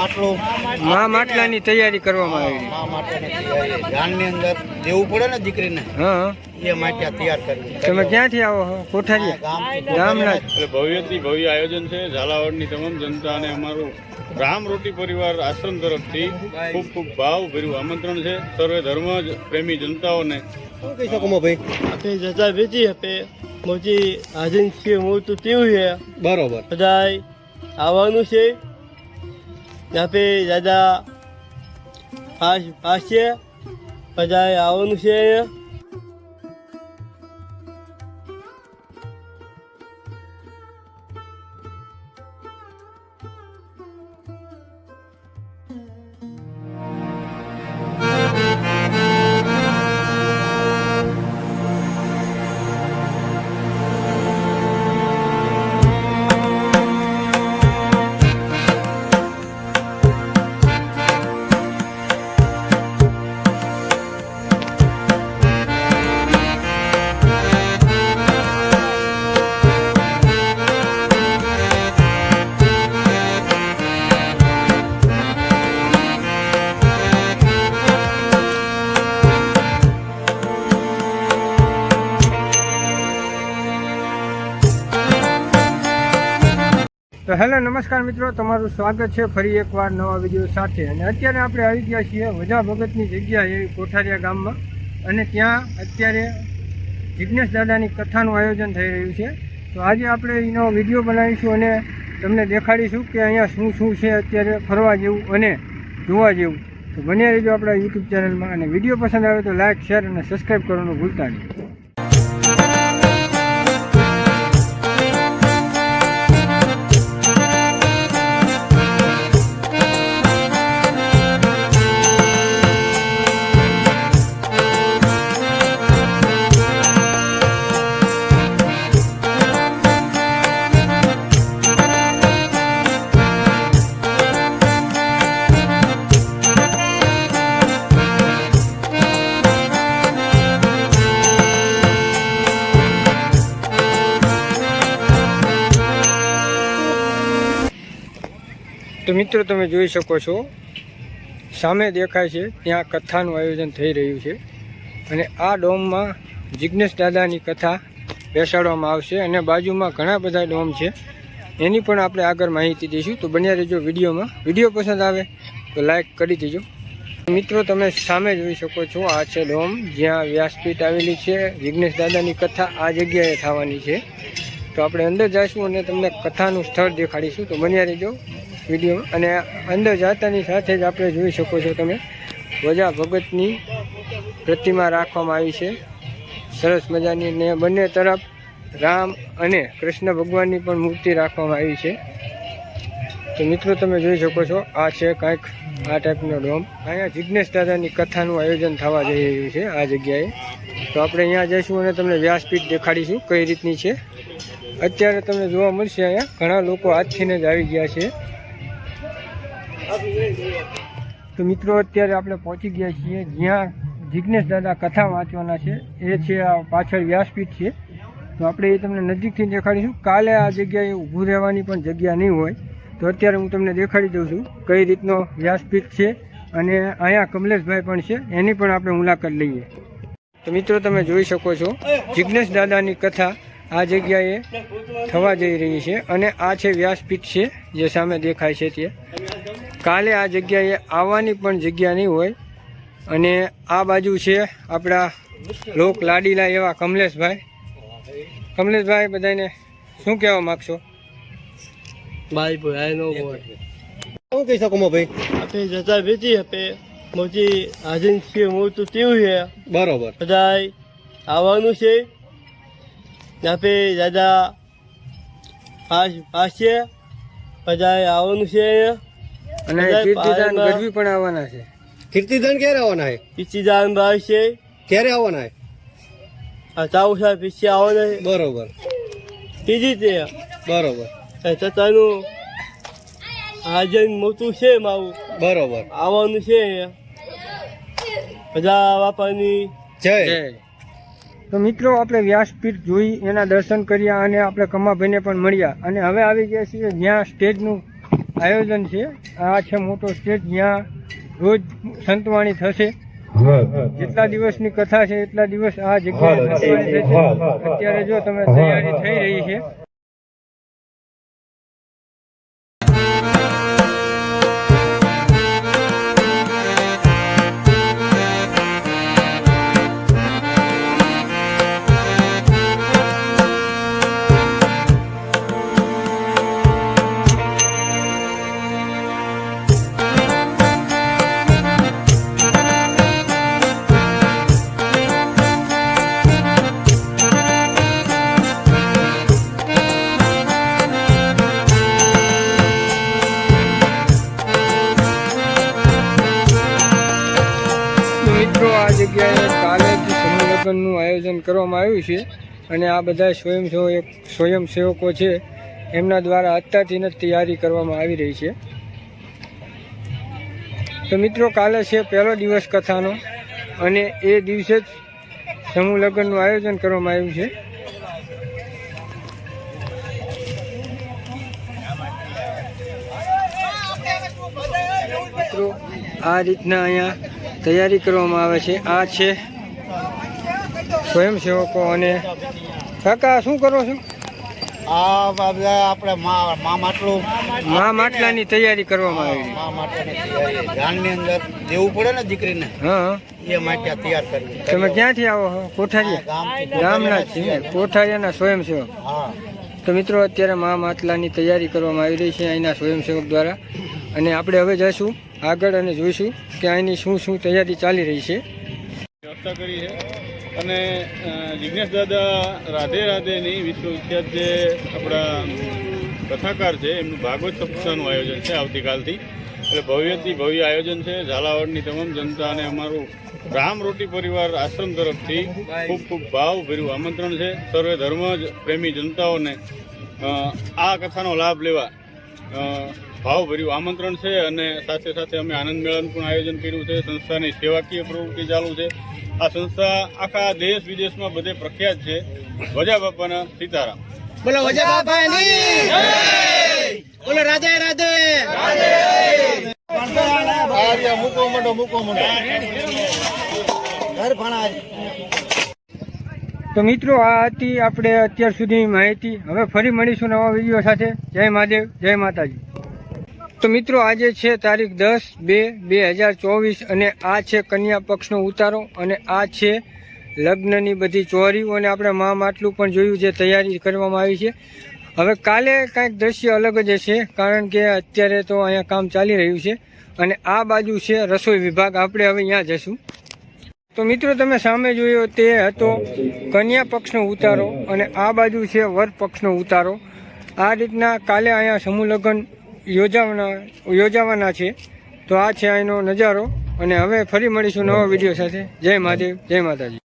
માટલું. મા માટલાની તૈયારી કરવામાં આવી મા માટલાની તૈયારી. જાનની અંદર દેવું પડે ને દીકરીને? હા એ માટે તૈયાર કરવી. તમે ક્યાંથી આવો છો કોઠારી. ગામના એટલે ભવ્યથી ભવ્ય આયોજન છે. ઝાલાવાડની તમામ જનતા અને અમારું રામ રોટી પરિવાર આશ્રમ તરફથી ખૂબ ખૂબ ભાવભર્યું આમંત્રણ છે. સર્વે ધર્મ પ્રેમી જનતાઓને. શું કહી શકો ભાઈ આપણે જતા વેચી આપે. મોજી હાજર છે મોટું તેવું છે. બરોબર. બધાય આવવાનું છે. આપણે पे પાસ પાસ છે है આવવાનું છે અહીંયા તો હેલો, નમસ્કાર મિત્રો, તમારું સ્વાગત છે ફરી એકવાર નવા વીડિયો સાથે. અને અત્યારે આપણે આવી ગયા છીએ વજા ભગતની જગ્યા એવી કોઠારિયા ગામમાં. અને ત્યાં અત્યારે જિજ્ઞેશ દાદાની કથાનું આયોજન થઈ રહ્યું છે. તો આજે આપણે એનો વીડિયો બનાવીશું અને તમને દેખાડીશું કે અહીંયા શું શું છે અત્યારે ફરવા જેવું અને જોવા જેવું. તો બન્યા રહેજો આપણા યુટ્યુબ ચેનલમાં. અને વીડિયો પસંદ આવે તો લાઇક શેર અને સબસ્ક્રાઈબ કરવાનું ભૂલતા નહીં. તો મિત્રો તમે જોઈ શકો છો, સામે દેખાય છે ત્યાં કથાનું આયોજન થઈ રહ્યું છે અને આ ડોમમાં જિજ્ઞેશ દાદાની કથા બેસાડવામાં આવશે અને બાજુમાં ઘણા બધા ડોમ છે. એની પણ આપણે આગળ માહિતી દઈશું. તો બન્યા રહેજો વિડીયોમાં. વીડિયો પસંદ આવે તો લાઈક કરી દેજો. મિત્રો, તમે સામે જોઈ શકો છો, આ છે ડોમ. જ્યાં વ્યાસપીઠ આવેલી છે. જિજ્ઞેશ દાદાની કથા આ જગ્યાએ થવાની છે. તો આપણે અંદર જઈશું અને તમને કથાનું સ્થળ દેખાડીશું. તો બન્યા રહેજો. વીડિયો અને અંદર જાતાની સાથે જ આપણે જોઈ શકો છો તમે. વજા ભગતની પ્રતિમા રાખવામાં આવી છે. સરસ મજાની ને બંને તરફ રામ અને કૃષ્ણ ભગવાનની પણ મૂર્તિ રાખવામાં આવી છે. તો મિત્રો તમે જોઈ શકો છો, આ છે કાંઈક આ ટાઈપનો ડોમ. અહીંયા જિજ્ઞેશ દાદાની કથાનું આયોજન થવા જઈ રહ્યું છે આ જગ્યાએ. તો આપણે અહીંયા જઈશું અને તમને વ્યાસપીઠ દેખાડીશું કઈ રીતની છે. અત્યારે તમને જોવા મળશે અહીંયા ઘણા લોકો આજથીને જ આવી ગયા છે. તો મિત્રો, અત્યારે આપણે પહોંચી ગયા છીએ જ્યાં જિજ્ઞેશ દાદા કથા વાંચવાના છે. એ છે આ પાછળ વ્યાસપીઠ છે. તો આપણે એ તમને નજીકથી દેખાડીશું. કાલે આ જગ્યાએ ઊભું રહેવાની પણ જગ્યા નહીં હોય. તો અત્યારે હું તમને દેખાડી દઉં છું કઈ રીતનો વ્યાસપીઠ છે અને અહીંયા કમલેશભાઈ પણ છે. એની પણ આપણે મુલાકાત લઈએ. તો મિત્રો, તમે જોઈ શકો છો જિજ્ઞેશ દાદાની કથા આ જગ્યાએ થવા જઈ રહી છે અને આ છે વ્યાસપીઠ છે, જે સામે દેખાય છે તે કાલે આ જગ્યાએ આવવાની પણ જગ્યા નહીં હોય. અને આ બાજુ છે આપણા લોક લાડીલા એવા કમલેશભાઈ. કમલેશભાઈ બધાને શું કહેવા માગશો? ભાઈ નો શું કહી શકો ભાઈ? આપણે જતા વેચી આપે મોટી હાજર છે મોટું તેવું છે. બરોબર. બધાય આવવાનું છે. આપણે દાદા પાસ પાસ છે. બધાય આવવાનું છે અહીંયા. અને કીર્તિદાન ગઢવી પણ આવવાના છે. કીર્તિદાન ક્યારે આવવાના છે? કીર્તિદાન ભાઈ છે. ક્યારે આવવાના છે? આ ચાવું સાહેબ પીછી આવવાના છે. બરોબર. ત્રીજી તે બરોબર. છતાંનું હાજર મોટું છે મારું. બરોબર. આવવાનું છે બધા બાપાની જય. જય. તો મિત્રો આપણે વ્યાસપીઠ જોઈ એના દર્શન કર્યા અને આપણે કમાભાઈને પણ મળ્યા. અને હવે આવી ગયા છીએ જ્યાં સ્ટેજનું આયોજન છે. આ છે મોટો સ્ટેજ જ્યાં રોજ સંતવાણી થશે. જેટલા દિવસની કથા છે એટલા દિવસ આ જગ્યાએ અત્યારે જો તમે તૈયારી થઈ રહી છે જગ્યાએ કાલે જ આયોજન કરવામાં આવ્યું છે. અને આ બધા સ્વયંસેવક, સ્વયંસેવકો છે, એમના દ્વારા અત્યારથી જ તૈયારી કરવામાં આવી રહી છે. તો મિત્રો, કાલે છે પહેલો દિવસ કથાનો અને એ દિવસે જ સમૂહ લગ્નનું આયોજન કરવામાં આવ્યું છે. મિત્રો, આ રીતના અહીંયા તૈયારી કરવામાં આવે છે. આ છે સ્વયંસેવકો અને કાકા શું કરો છો? આ આપણે મા મા માટલું મા માટલાની તૈયારી કરવામાં આવી. મા માટેની ગામની અંદર દેવું પડે ને દીકરીને? હા હા. એ માટે તૈયાર કરવી. તમે ક્યાંથી આવો છો? કોઠારિયા ગામના છીએ. કોઠારિયાના સ્વયંસેવક. હા. તો મિત્રો અત્યારે મા માટલાની તૈયારી કરવામાં આવી રહી છે અહીંના સ્વયંસેવક દ્વારા. અને આપણે હવે જઈશું આગળ અને જોઈશું કે અહીંની શું શું તૈયારી ચાલી રહી છે. વ્યવસ્થા કરી છે. અને જિજ્ઞેશ દાદા રાધે રાધેની વિશ્વવિખ્યાત જે આપણા કથાકાર છે, એમનું ભાગવત સપ્તાહનું આયોજન છે આવતીકાલથી. એટલે ભવ્યથી ભવ્ય આયોજન છે. ઝાલાવાડની તમામ જનતા અને અમારું રામ રોટી પરિવાર આશ્રમ તરફથી ખૂબ ખૂબ ભાવભર્યું આમંત્રણ છે. સર્વે ધર્મ પ્રેમી જનતાઓને આ કથાનો લાભ લેવા ભાવભર્યું આમંત્રણ છે અને સાથે સાથે અમે આનંદ મેળાનું પણ આયોજન કર્યું છે. સંસ્થાની સેવાકીય પ્રવૃત્તિ ચાલુ છે. આ સંસ્થા આખા દેશ વિદેશમાં બધે પ્રખ્યાત છે. વજા બાપાના સીતારામ. બોલો વજા બાપાની! બોલો રાધે રાધે! મૂકો મોટો મૂકો મોટો ઘર ભણા તો મિત્રો આ હતી આપણે અત્યાર સુધીની માહિતી. હવે ફરી મળીશું નવા વીડિયો સાથે. જય મહાદેવ જય માતાજી. તો મિત્રો આજે છે તારીખ દસ બે બે હજાર ચોવીસ અને આ છે કન્યા પક્ષનો ઉતારો અને આ છે લગ્નની બધી ચોરીઓ અને આપણે મા માટલું પણ જોયું છે, તૈયારી કરવામાં આવી છે. હવે કાલે કાંઈક દ્રશ્ય અલગ જ હશે, કારણ કે અત્યારે તો અહીંયા કામ ચાલી રહ્યું છે અને આ બાજુ છે રસોઈ વિભાગ. આપણે હવે અહીંયા જશું. તો મિત્રો તમે સામે જોયો તે હતો કન્યા પક્ષનો ઉતારો અને આ બાજુ છે વર પક્ષનો ઉતારો. આ રીતના કાલે અહીંયા સમૂહ લગ્ન યોજાવાના યોજાવાના છે. તો આ છે અહીંનો નજારો. અને હવે ફરી મળીશું નવા વીડિયો સાથે. જય મહાદેવ, જય માતાજી.